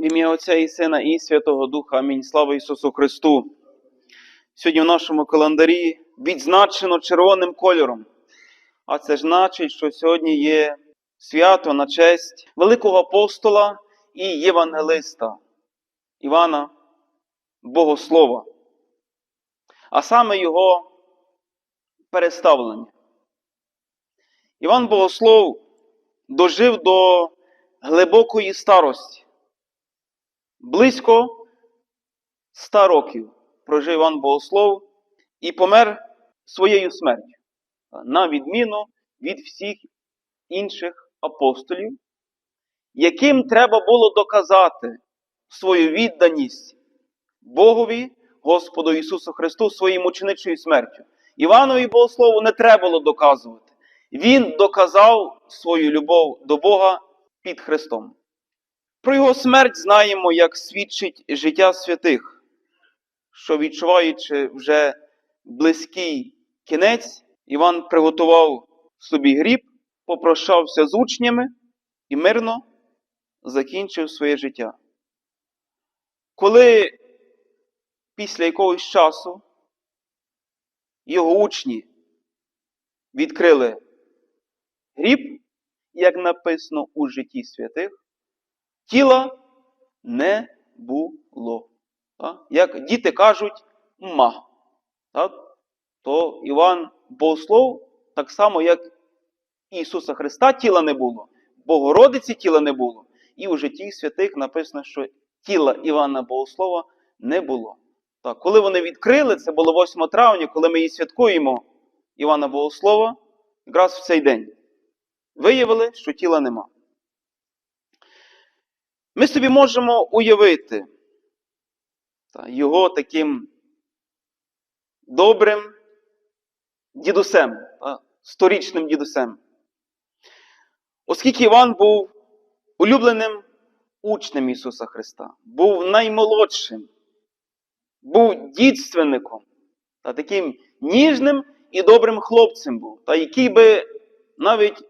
Ім'я Отця і Сина і Святого Духа. Амінь. Слава Ісусу Христу. Сьогодні в нашому календарі відзначено червоним кольором. А це значить, що сьогодні є свято на честь великого апостола і євангелиста Івана Богослова, а саме його переставлення. Іван Богослов дожив до глибокої старості. Близько ста років прожив Іван Богослов і помер своєю смертю, на відміну від всіх інших апостолів, яким треба було доказати свою відданість Богові, Господу Ісусу Христу своєю мученичою смертю. Іванові Богослову не треба було доказувати. Він доказав свою любов до Бога під Христом. Про його смерть знаємо, як свідчить життя святих, що відчуваючи вже близький кінець, Іван приготував собі гріб, попрощався з учнями і мирно закінчив своє життя. Коли після якогось часу його учні відкрили гріб, як написано у житті святих, тіла не було. Як діти кажуть, ма. То Іван Богослов, так само, як Ісуса Христа тіла не було, Богородиці тіла не було. І у житті святих написано, що тіла Івана Богослова не було. Так, коли вони відкрили, це було 8 травня, коли ми її святкуємо Івана Богослова, якраз в цей день. Виявили, що тіла нема. Ми собі можемо уявити та, його таким добрим дідусем, та, сторічним дідусем. Оскільки Іван був улюбленим учнем Ісуса Христа, був наймолодшим, був дідственником, та таким ніжним і добрим хлопцем був, та який би навіть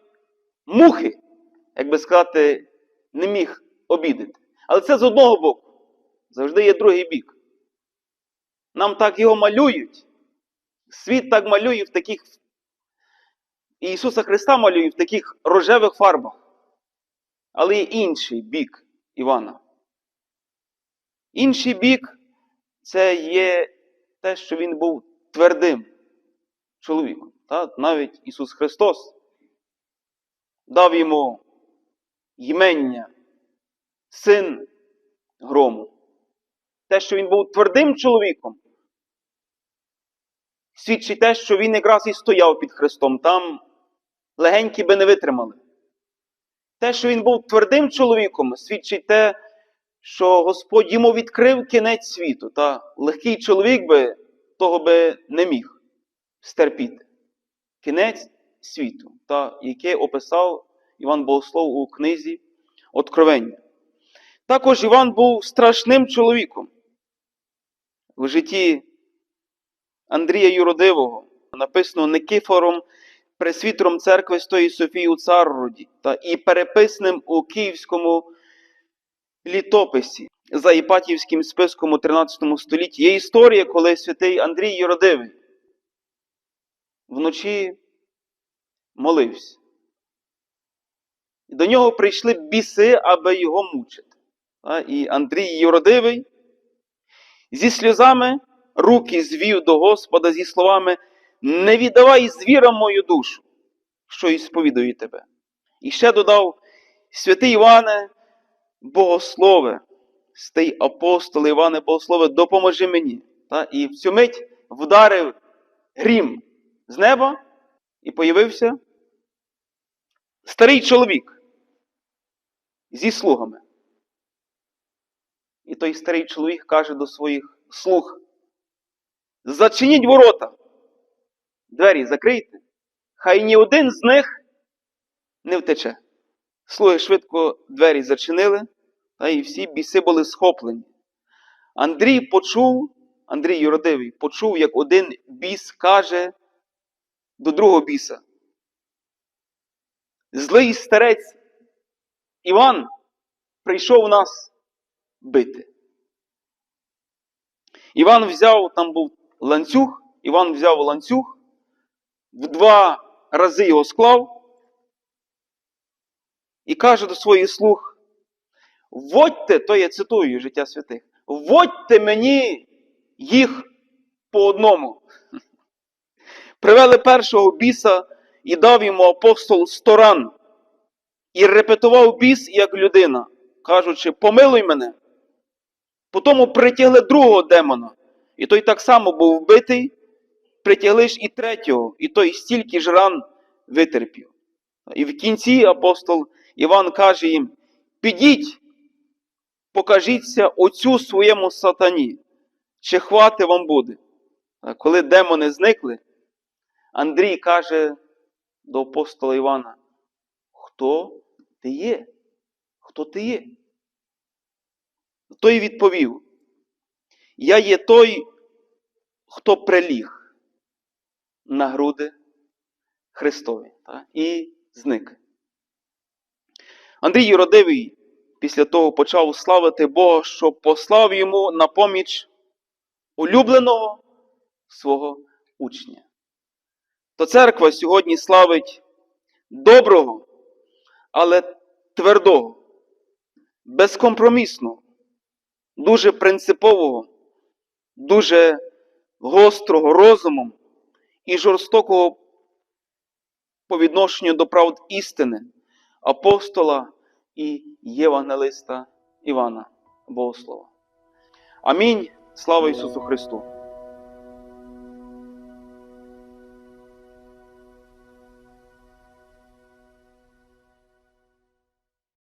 мухи, як би сказати, не міг обідати. Але це з одного боку. Завжди є другий бік. Нам так його малюють. Світ так малює в таких. Ісуса Христа малює в таких рожевих фарбах. Але є інший бік Івана. Інший бік це є те, що він був твердим чоловіком. Так? Навіть Ісус Христос дав йому ймення син грому. Те, що він був твердим чоловіком, свідчить те, що він якраз і стояв під Христом. Там легенькі би не витримали. Те, що він був твердим чоловіком, свідчить те, що Господь йому відкрив кінець світу. Та легкий чоловік би того би не міг стерпіти. Кінець світу, та, яке описав Іван Богослов у книзі Откровення. Також Іван був страшним чоловіком. В житті Андрія Юродивого написано Никифором, пресвітером церкви Стої Софії у Царроді та і переписним у Київському літописі за Іпатівським списком у 13 столітті. Є історія, коли святий Андрій Юродивий вночі молився. До нього прийшли біси, аби його мучити. І Андрій Юродивий зі сльозами руки звів до Господа зі словами Не віддавай звірам мою душу, що і сповідую тебе. І ще додав святий Іване, Богослове, стий апостол Іване Богослове, допоможи мені. І в цю мить вдарив грім з неба і появився старий чоловік зі слугами. І той старий чоловік каже до своїх слуг: Зачиніть ворота, двері закрийте, хай ні один з них не втече. Слуги швидко двері зачинили, та і всі біси були схоплені. Андрій почув, Андрій Юродивий, почув, як один біс каже до другого біса. Злий старець Іван прийшов у нас бити. Іван взяв, там був ланцюг, Іван взяв ланцюг, в два рази його склав і каже до своїх слуг: Вводьте, то я цитую життя святих, вводьте мені їх по одному. Привели першого біса і дав йому апостол сто ран. І репетував біс як людина, кажучи, помилуй мене. Потім притягли другого демона, і той так само був вбитий, притягли ж і третього, і той стільки ж ран витерпів. І в кінці апостол Іван каже їм: підіть, покажіться оцю своєму сатані, чи хвати вам буде. Коли демони зникли, Андрій каже до апостола Івана: Хто ти є? Хто ти є? Той відповів: Я є той, хто приліг на груди Христові та, і зник. Андрій Юродивий після того почав славити Бога, що послав йому на поміч улюбленого свого учня. То церква сьогодні славить доброго, але твердого, безкомпромісного, дуже принципового, дуже гострого розумом і жорстокого по відношенню до правд істини апостола і євангелиста Івана Богослова. Амінь. Слава Ісусу Христу!